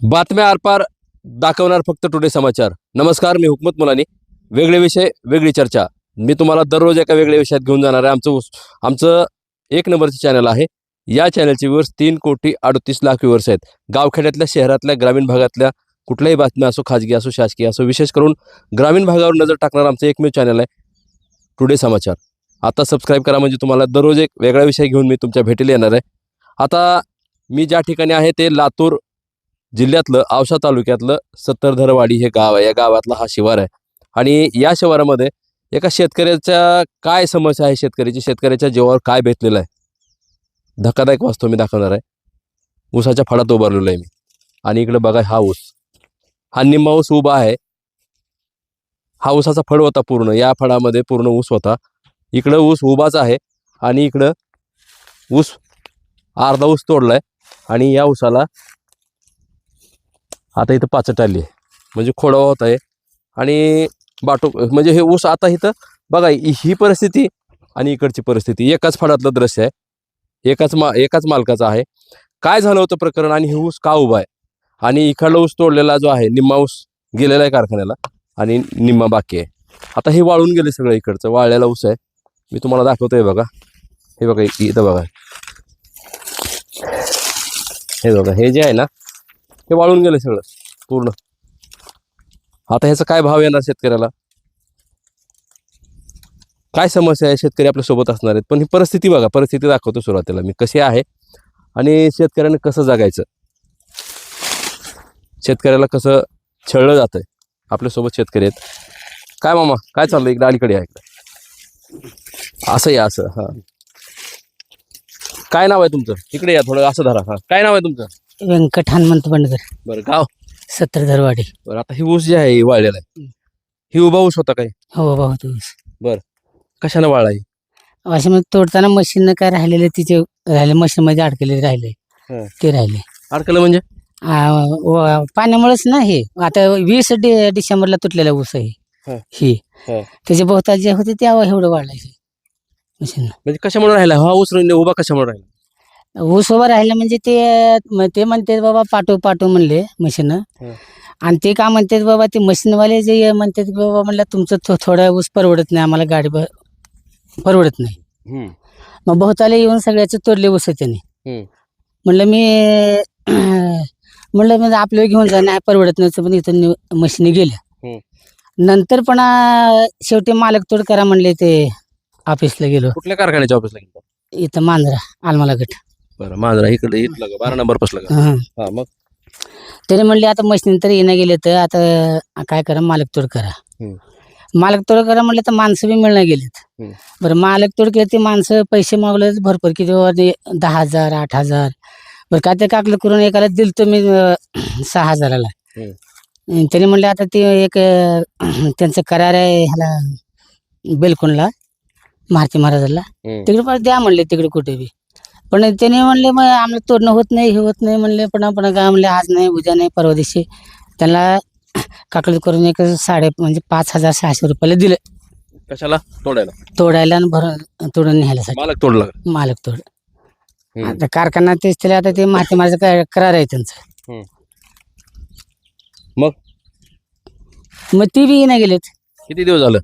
बातम्या आरपार दाखवणार फक्त टुडे समाचार. नमस्कार मी हुकमत मुलानी. वेगळे विषय वेगळी चर्चा. मी तुम्हाला दररोज एका वेगळ्या विषयात घेऊन जाणार आहे. आमचं आमचं एक नंबरचं चॅनल आहे. या चॅनलचे व्ह्यूअर्स तीन कोटी अडतीस लाख व्ह्यूअर्स आहेत. गावखेड्यातल्या शहरातल्या ग्रामीण भागातल्या कुठल्याही बातम्या असो खाजगी असो शासकीय असो विशेष करून ग्रामीण भागावर नजर टाकणार आमचं एकमेव चॅनल आहे टुडे समाचार. आता सबस्क्राईब करा म्हणजे तुम्हाला दररोज एक वेगळा विषय घेऊन मी तुमच्या भेटीला येणार आहे. आता मी ज्या ठिकाणी आहे ते लातूर जिल्ह्यातलं औसा तालुक्यातलं सत्तरधरवाडी हे गाव आहे. या गावातला हा शिवार आहे. आणि या शिवारामध्ये एका शेतकऱ्याच्या काय समस्या आहे? शेतकऱ्याची शेतकऱ्याच्या जीवावर काय बेतलेलं आहे? धक्कादायक वास्तव मी दाखवणार आहे. ऊसाच्या फळात उभारलेलो आहे मी. आणि इकडे बघा हा ऊस. हा निम्मा ऊस उभा आहे. हा ऊसाचा फळ होता पूर्ण. या फळामध्ये पूर्ण ऊस होता. इकडं ऊस उभाच आहे आणि इकडं ऊस अर्धा ऊस तोडलाय. आणि या ऊसाला आता इथं पाचट आली आहे. म्हणजे खोडावा होत आहे. आणि बाटो म्हणजे हे ऊस आता इथं बघा ही परिस्थिती आणि इकडची परिस्थिती. एकाच फळातलं दृश्य आहे. एकाच मा एकाच मालकाचं आहे. काय झालं होतं प्रकरण आणि हे ऊस का उभा आहे? आणि इकडला ऊस तोडलेला जो आहे निम्मा ऊस गेलेला आहे कारखान्याला आणि निम्मा बाकी आहे. आता हे वाळून गेले सगळं इकडचं. वाळलेला ऊस आहे. मी तुम्हाला दाखवतोय बघा. हे बघा इथं बघा. हे बघा हे जे आहे ना हे वाळून गेलं सगळं पूर्ण. आता ह्याचा काय भाव येणार शेतकऱ्याला? काय समस्या आहे? शेतकरी आपल्यासोबत असणार आहेत. पण ही परिस्थिती बघा परिस्थिती दाखवतो सुरुवातीला. मी कशी आहे आणि शेतकऱ्याने कसं जगायचं? शेतकऱ्याला कसं छळलं जातंय? आपल्यासोबत शेतकरी आहेत. काय मामा काय चाललंय इकडे? अलीकडे आहे इकडे. असं या असं. हा. काय नाव आहे तुमचं? इकडे या थोडं असं धरा. हा. काय नाव आहे तुमचं? व्यंकट हनुमंत बंडगर बरं गाव? सत्तर धरवाडी बरं आता ही ऊस जी आहे ही वाळलेला आहे. ही उभा ऊस होता काय? हो बाबा होतो कशाने वाळला ही? असे मग तोडताना मशीन काय राहिलेले तिचे राहिले मशीन मध्ये अडकलेले राहिले. हं. ते राहिले. अडकलं म्हणजे? आ, व- पाण्यामुळेच ना हे. आता वीस डि- डिसेंबरला तुटलेला ऊस आहे. हं. त्याचे बहुतांश जे होते ते एवढं वाढलायचे मशीन म्हणजे कशामुळे राहिला? हा ऊस उभा कशामुळे राहिला? ऊस उभा राहिला म्हणजे ते म- ते म्हणतात बाबा पाठव पाठव म्हणले मशीन हं. आणि ते का म्हणतात बाबा ते मशीनवाले जे म्हणतात की बाबा म्हणलं तुमचं थो- थोडा ऊस परवडत नाही आम्हाला गाडी ब- परवडत नाही हम्म. मग बहुताले येऊन सगळ्याचे तोडले ऊस त्यांनी हम्म. म्हणलं मी म्हणलं म्हणजे आपल्याला घेऊन जा नाही परवडत नाही पण इथं नि- मशिनी गेल्या हम्म. नंतर पण आ, शेवटी मालक तोड करा म्हणले ते ऑफिसला गेलो कुठल्या कारखान्याच्या ऑफिसला गेला इथं मांजरा आलमाला गट बरं माझा इकडे इथलं का बारा नंबर पसला का हं. हा मग त्याने म्हणले आता मशीन तर येणं गेले तर आता काय करा मालक तोड करा हम्म. मालक तोड करा म्हणलं तर माणसं बी मिळणं गेलेत हम्म. बरं मालक तोड केले ते माणसं पैसे मागले भरपूर किती बाबा ते दहा हजार आठ हजार बरं काय ते काकलं करून एकाला दिल तर मी सहा हजाराला हम्म. त्याने म्हणले आता ते एक अं, त्यांचं करार आहे ह्याला बेलकुंडला महारती महाराजाला हम्म. तिकडे पण द्या म्हणले तिकडे कुठे बी पण त्याने म्हणले मग आम्हाला तोडणं होत नाही हे होत नाही म्हणले. पण आपण काय म्हणले आज नाही उद्या नाही परवा दिवशी. त्यांना काकडी करून एक साडे म्हणजे पाच हजार सहाशे रुपयाला दिले. कशाला? तोडायला? तोडायला आणि भरून तोडून न्यायसाठी मालक तोडला? मालक तोड. हम्म. आता कारखाना तेच त्याला आता ते महात्मा महाराजाचं करार आहे त्यांचं. हम्म. मग? मग ती बी नाही गेलेत. किती दिवस झालं?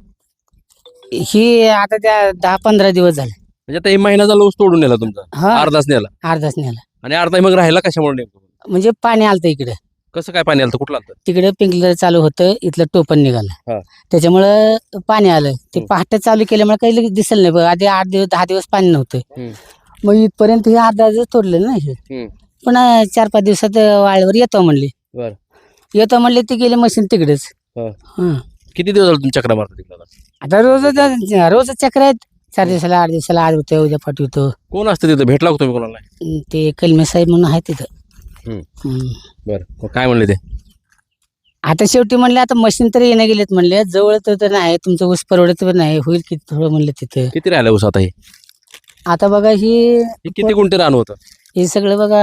ही आता त्या दहा पंधरा दिवस झाले. म्हणजे आता एक महिना झाला ऊस तोडून नेला तुमचा हा अर्धाच नेला अर्धाच नेला आणि अर्धा मग राहिला कशामुळे नेमकं म्हणजे पाणी आलतं इकडे कसं काय पाणी आलं होतं? कुठलं आलं होतं? तिकडे पिंकलर चालू होतं इथलं टोपण हा. निघालं त्याच्यामुळं पाणी आलं ते हम्म. पहाटे चालू केल्यामुळे काही लगेच दिसल नाही बघ आधी आठ दिवस दहा दिवस पाणी नव्हतं हम्म. मग इथपर्यंत हे अर्धा दिवस तोडलं ना हे हम्म. पण अं, चार पाच दिवसात अं, वाळीवर येतो म्हणले बरं. येतो म्हणले ते गेले मशीन तिकडेच हा. हं. किती दिवस झाले तुम्ही चक्रा मारता तिकडे आता? आता रोज रोज चक्र आहेत चार दिवसाला आठ दिवसाला आज होतं उद्या पाठवतो कोण असतं तिथं? भेटला तुम्ही कोणाला? अं, ते कलमे साहेब म्हणून आहे तिथं. हम्म. हं. बरं. काय म्हणले ते? आता शेवटी म्हणले आता मशीन तरी येणं गेलेत म्हणले. जवळ तर तर नाही तुमचं ऊस परवडत पण नाही. होईल किती थोडं म्हणलं तिथं. किती राहिलं ऊस आता हे? आता बघा ही हे किती गुंठे रान होतं? हे सगळं बघा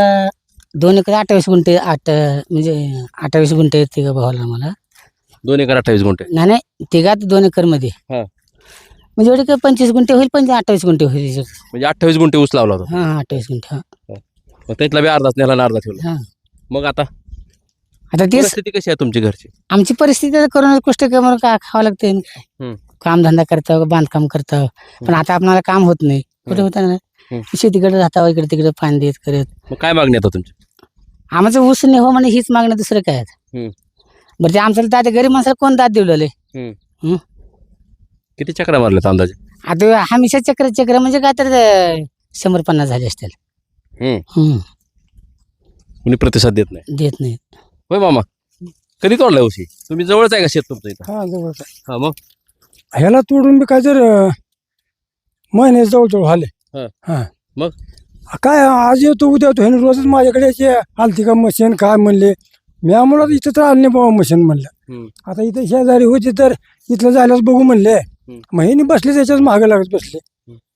दोन एकर अठ्ठावीस गुंठे आठ म्हणजे अठ्ठावीस गुंठे तिघं भावाला मला दोन एकर अठ्ठावीस गुंठे. नाही नाही तिघात दोन एकरमध्ये हा. म्हणजे एवढे काय पंचवीस गुंठे होईल पण अठ्ठावीस गुंठे होईल याच्यात. म्हणजे अठ्ठावीस गुंठे ऊस लावला होता. हा अठ्ठावीस गुंठे हा. मग त्यातला बी अर्धाच नेला अर्धा ठेवला. हा. मग आता? आता तेच परिस्थिती कशी आहे तुमची घरची? आमची परिस्थिती आता करून कष्ट करून का खावं लागते? हम्म. काम धंदा करतो बांधकाम करतो. पण आता आपल्याला काम होत नाही. कुठे होत हम्म. ना शेतीकडे राहता इकडे तिकडे पाणी देत करत. मग काय मागणी आता तुमची? आमचं ऊस नाही हो म्हणे हीच मागणं दुसरं काय आहे. हम्म. बरं ते आमचं दाद गरीब माणसाला कोण दाद दिवलेले किती चक्रा मारल्यात अंदाजे? आता हमेशा चक्र चक्र म्हणजे काय तर अं, शंभर पन्नास झाले असतील. हम्म. हम्म, कुणी प्रतिसाद देत नाही. देत नाही होय मामा. कधी तोडलाय उशी? तुम्ही जवळच आहे का शेत तुमचं इथं? हा जवळच आहे. हा मग? ह्याला तोडून बी काय अं, महिने जवळजवळ हा. आले हा. मग? काय आज येतो उद्या येतो ह्याने रोजच माझ्याकडे यायचे आलती का मशीन काय म्हणले. मी आम्हाला इथं तर आलं नाही बाबा मशीन म्हणलं. हम्म. आता इथं शेजारी होती तर इथलं जायलाच बघू म्हणले. मग ह्यानी बसले त्याच्याच मागं लागत बसले.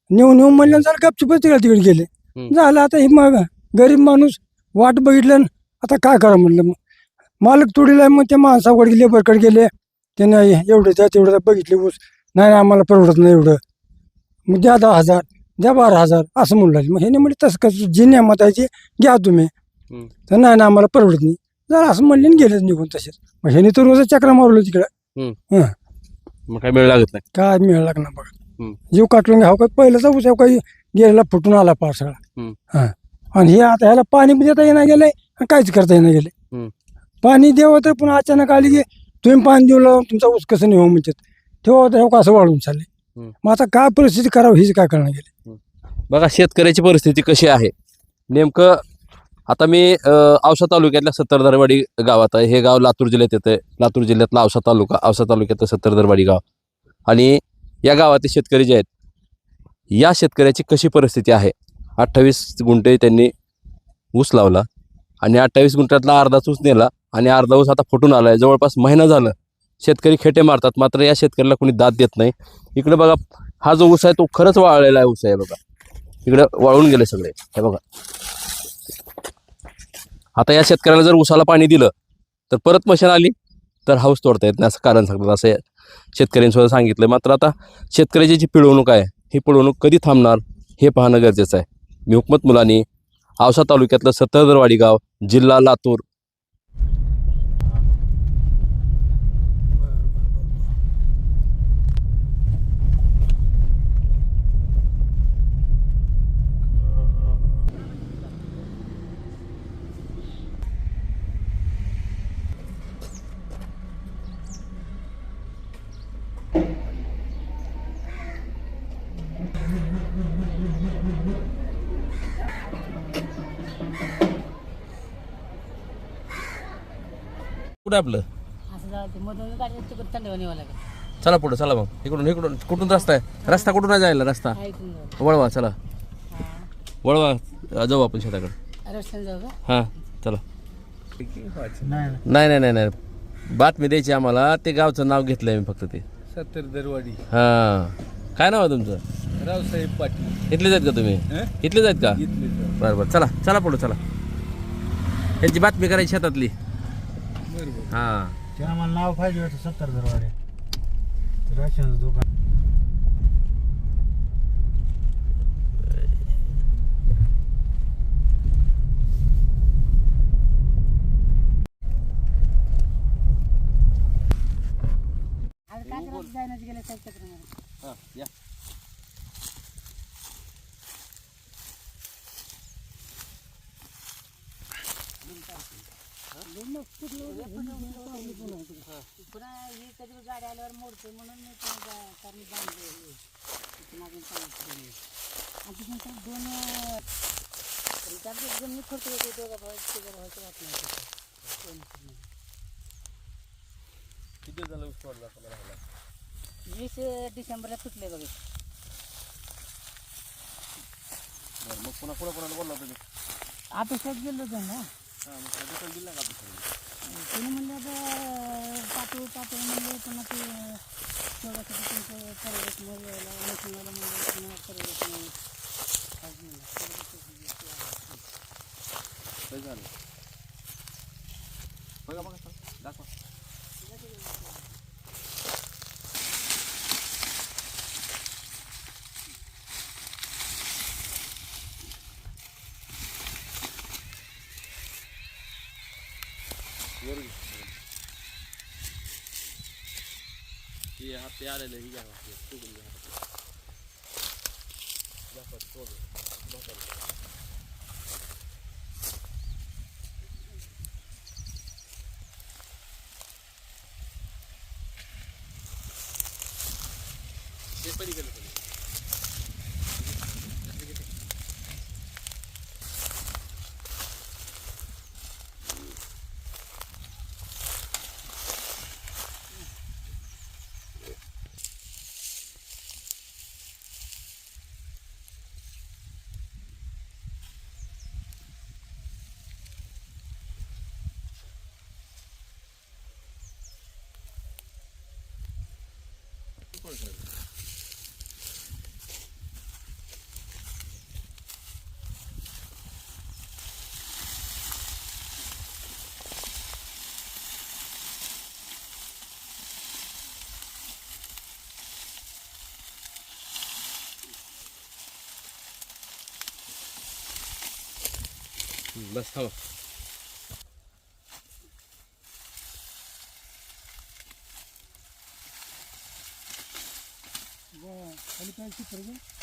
नेऊन नेऊन म्हणलं जरा गपचूपच तिकडे तिकडे गेले. झालं आता हे मग गरीब माणूस वाट बघितलं आता काय करा म्हणलं मग? मालक तोडीला मग त्या माणसाकडे लेबरकडे गेले त्याने एवढं द्या तेवढं बघितले ऊस. नाही आम्हाला परवडत नाही एवढं. मग द्या दहा हजार द्या बारा हजार असं म्हणून लागले मग ह्याने म्हणजे तसं कसं जी नियमात आहे ती घ्या तुम्ही. तर नाही ना आम्हाला परवडत नाही. जरा असं म्हणले गेलेच निघून तसेच. मग ह्याने तर रोज चक्रा मारलो तिकडे. मग काय वेळ लागत नाही. काय मिळाला ना बघा. हम्म. जीव काटून घ्यावं काय पहिल्याचा ऊस आहे काही गेलेला फुटून आला पावसाळा. हम्म. हा. आणि हे आता ह्याला पाणी बी देता येणार गेलंय आणि काहीच करता येणार गेले हम्म. पाणी द्यावं तर पुन्हा अचानक आली की तुम्ही पाणी देऊ लावून तुमचा ऊस कसं नाही हो म्हणतात. ठेवा तर असं वाढून चालले हम्म. मग आता काय परिस्थिती करावं हीच काय करणार गेले बघा शेतकऱ्याची परिस्थिती कशी आहे? नेमकं आता मी औसा तालुक्यातल्या सत्तरदरवाडी गावात आहे. हे गाव लातूर जिल्ह्यात येतं लातूर जिल्ह्यातला औसा तालुका औसा तालुक्यातलं सत्तरदरवाडी गाव. आणि या गावातील शेतकरी जे आहेत या शेतकऱ्याची कशी परिस्थिती आहे? अठ्ठावीस गुंठे त्यांनी ऊस लावला आणि अठ्ठावीस गुंठ्यातला अर्धाच ऊस नेला आणि अर्धा ऊस आता फुटून आला आहे जवळपास महिना झालं शेतकरी खेटे मारतात. मात्र या शेतकऱ्याला कोणी दाद देत नाही. इकडे बघा हा जो ऊस आहे तो खरंच वाळलेला आहे ऊस आहे बघा. इकडं वाळून गेले सगळे. हे बघा. आता या शेतकऱ्याला जर उसाला पाणी दिलं तर परत मशीन आली तर हाऊस तोडता येत नाही असं कारण सांगतात असं शेतकऱ्यांसुद्धा सांगितलं मात्र आता शेतकऱ्याची जी पिळवणूक आहे ही पिळवणूक कधी थांबणार हे पाहणं गरजेचं आहे. मी हुकमत मुलांनी औसा तालुक्यातलं सतरदरवाडी गाव जिल्हा लातूर. कुठं आपलं? चला पुढं चला मग. इकडून इकडून कुठून रस्ता आहे? रस्ता कुठून आहे जायला रस्ता. वळवा चला. वळवा जाऊ आपण शेताकडे. हां चला. नाही नाही. नाही नाही बातमी द्यायची आम्हाला. ते गावचं नाव घेतलंय मी फक्त ते. सत्तर दरवाडी. हां. काय नाव आहे तुमचं? रावसाहेब पाटील. इथलेच आहेत का तुम्ही? हं? इथलेच आहेत का? इथले बरं बरं. चला चला पुढं चला. त्यांची बातमी करायची शेतातली. बरोबर. हां. ते आम्हाला नाव पाहिजे होतं सत्तर दरवाडे राशनचं दुकान. आता काय करायचं जायनाच गेलं साहेब चक्रामध्ये. या. पुन्हा ही कधी गाडी आल्यावर मोडते म्हणून मी बांधले मागून दोन रिचार्ज मी खर्च होते दोघा भावाचे तिघा भावाचे वाटलं होतं. दोन पूर्ण. किती झालं आपला राहिला? वीस डिसेंबरला तुटले बघ बरं मग पुन्हा पुन्हा पुन्हा बोलला तुम्ही ऑफिसात गेलो होतो ना हां मग दिलं का ऑफिसमध्ये? तिने म्हणलं तर पाठवू पाठवू म्हणले पुन्हा ते तेवढ्यासाठी तुमचं परवडत नाही यायला आणि मशीनवाला म्हणलं पुन्हा परवडत नाही काय झालं. बघा बघा. वर घे. हे हात ते आलेलं हे घ्या हे सोडून घ्या सोडून. ते पलीकडे पलीकडे. हम्म, बस थांबा खाली काय चित्र